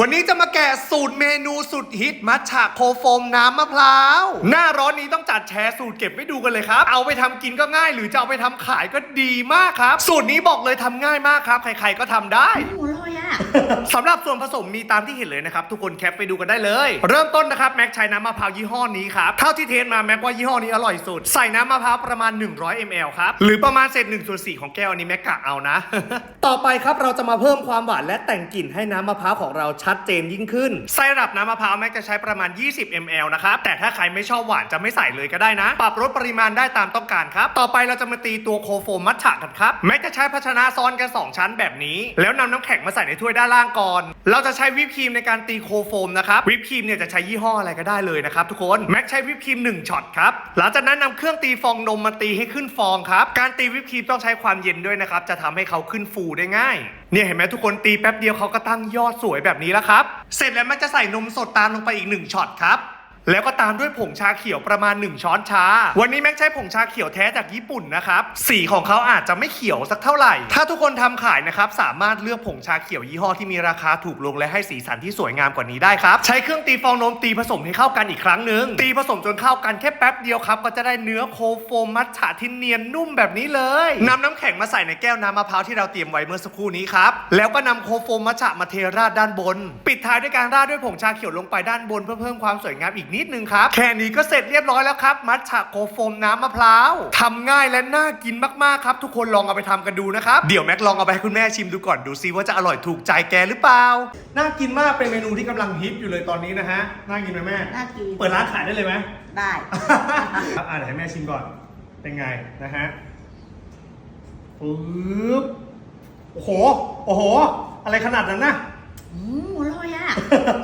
วันนี้จะมาแกะสูตรเมนูสุดฮิตมัทฉะโคโฟมน้ำมะพร้าว หน้าร้อนนี้ต้องจัดแชร์สูตรเก็บไว้ดูกันเลยครับ เอาไปทำกินก็ง่าย หรือจะเอาไปทำขายก็ดีมากครับ สูตรนี้บอกเลยทำง่ายมากครับ ใครๆก็ทำได้หัวลอยอะสำหรับส่วนผสมมีตามที่เห็นเลยนะครับ ทุกคนแคปไปดูกันได้เลย เริ่มต้นนะครับ แม็กใช้น้ำมะพร้าวยี่ห้อนี้ครับเท่าที่เทสมาแม็กว่ายี่ห้อนี้อร่อยสุด ใส่น้ำมะพร้าวประมาณ 100 ml ครับหรือประมาณเศษ1ส่วน4ของแก้วอันนี้แม็กกะเอานะ ต่อไปครับเราจะมาเพิ่มความหวานและแต่งกลิ่นให้น้ำมะพร้าวของเราชัดเจนยิ่งขึ้น ไซรัปน้ำมะพร้าวแม็กจะใช้ประมาณ 20 ml นะครับ แต่ถ้าใครไม่ชอบหวานจะไม่ใส่เลยก็ได้นะ ปรับลดปริมาณได้ตามต้องการครับ ต่อไปเราจะมาตีตัวโคโฟมมัทฉะกันครับ แม็กจะใช้ภาชนะซ้อนกันสองชั้นแบบนี้ แล้วนำน้ำแข็งมาใส่ในถ้วยด้านล่างก่อน เราจะใช้วิปครีมในการตีโคโฟมนะครับ วิปครีมเนี่ยจะใช้ยี่ห้ออะไรก็ได้เลยนะครับทุกคน แม็กใช้วิปครีม1ช็อตครับ หลังจากนั้นนำเครื่องตีฟองนมมาตีให้ขึ้นฟองครับ การตีวิปครีมต้องใช้ความเย็นด้วยนะครับ จะทำให้เขาขึ้นฟูได้ง่ายเนี่ยเห็นไหมทุกคนตีแป๊บเดียวเขาก็ตั้งยอดสวยแบบนี้แล้วครับ เสร็จแล้วมันจะใส่นมสดตามลงไปอีกหนึ่งช็อตครับ แล้วก็ตามด้วยผงชาเขียวประมาณ 1 ช้อนชา วันนี้แม็กใช้ผงชาเขียวแท้จากญี่ปุ่นนะครับ สีของเขาอาจจะไม่เขียวสักเท่าไหร่ ถ้าทุกคนทำขายนะครับ สามารถเลือกผงชาเขียวยี่ห้อที่มีราคาถูกลงและให้สีสันที่สวยงามกว่านี้ได้ครับ ใช้เครื่องตีฟองนมตีผสมให้เข้ากันอีกครั้งหนึ่งตีผสมจนเข้ากันแค่แป๊บเดียวครับก็จะได้เนื้อโคโฟมมัทฉะที่เนียนนุ่มแบบนี้เลยนำน้ำแข็งมาใส่ในแก้วน้ำมะพร้าวที่เราเตรียมไว้เมื่อสักครู่นี้ครับแล้วก็นำโคโฟมมัทฉะมาเทราดด้านบน ปิดท้ายด้วยการราดด้วยผงชาเขียวลงไปด้านบนเพื่อเพิ่มความสวยงามอีกนิดนึงครับ แค่นี้ก็เสร็จเรียบร้อยแล้วครับ มัทฉะโคโฟมน้ำมะพร้าวทำง่ายและน่ากินมากๆครับ ทุกคนลองเอาไปทำกันดูนะครับ เดี๋ยวแม็กลองเอาไปให้คุณแม่ชิมดูก่อนดูซิว่าจะอร่อยถูกใจแกหรือเปล่า น่ากินมากเป็นเมนูที่กำลังฮิตอยู่เลยตอนนี้นะฮะ น่ากินไหมแม่ น่ากิน เปิดร้านขายได้เลยไหม ได้ อ่าเดี๋ยวให้แม่ชิมก่อน เป็นไงนะฮะปึ๊บโอ้โห โอ้โห อะไรขนาดนั้นนะอืมหัวลอยอะ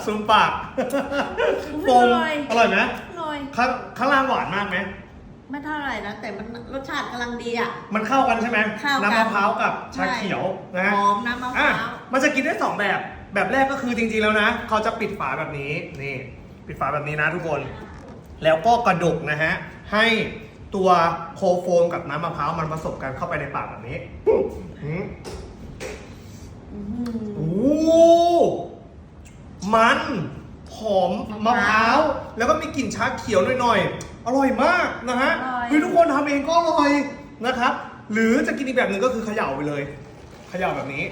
ซูมปากอุ๊ยโฟมอร่อย อร่อยไหมอร่อย ข้างข้างล่างหวานมากไหม ไม่เท่าไหร่นะ แต่มันรสชาติกำลังดีอะ มันเข้ากันใช่ไหมเข้ากันน้ำมะพร้าวกับชาใช่เขียวนะฮะหอมน้ำมะพอะร้าวมันจะกินได้สองแบบ แบบแรกก็คือจริงๆแล้วนะ เขาจะปิดฝาแบบนี้ นี่ ปิดฝาแบบนี้นะทุกคน แล้วก็กระดกนะฮะ ให้ตัวโคโฟมกับน้ำมะพร้าวมันผสมกันเข้าไปในปากแบบนี้อืมอื้อหือโอ้ มันหอมมะพร้าว แล้วก็มีกลิ่นชาเขียวหน่อยๆ อร่อยมากนะฮะอร่อยเฮ้ยทุกคนทำเองก็อร่อยนะครับ หรือจะกินอีกแบบหนึ่งก็คือเขย่าไปเลยเขย่าแบบนี้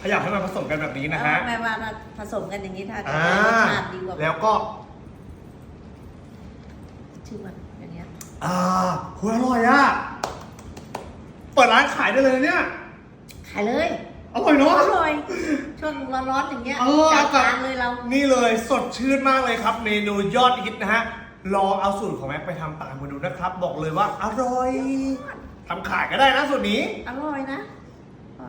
เขย่าให้มันผสมกันแบบนี้นะฮะแม่ว่าถ้าผสมกันอย่างนี้ถ้าจะอ่าได้รสชาติดีกว่าแล้วก็ชื่อมันอย่างเงี้ยอ่าคุยอร่อยอะเปิดร้านขายได้เลยเนี่ย ขายเลย อร่อยเนาะ อร่อยช่วงร้อนๆอย่างเงี้ยเออจัดอากาศการเลยเรา นี่เลยสดชื่นมากเลยครับ เมนูยอดฮิตนะฮะ ลองเอาสูตรของแม็กไปทำตามมาดูนะครับ บอกเลยว่าอร่อยทำขายก็ได้นะสูตรนี้ อร่อยนะอ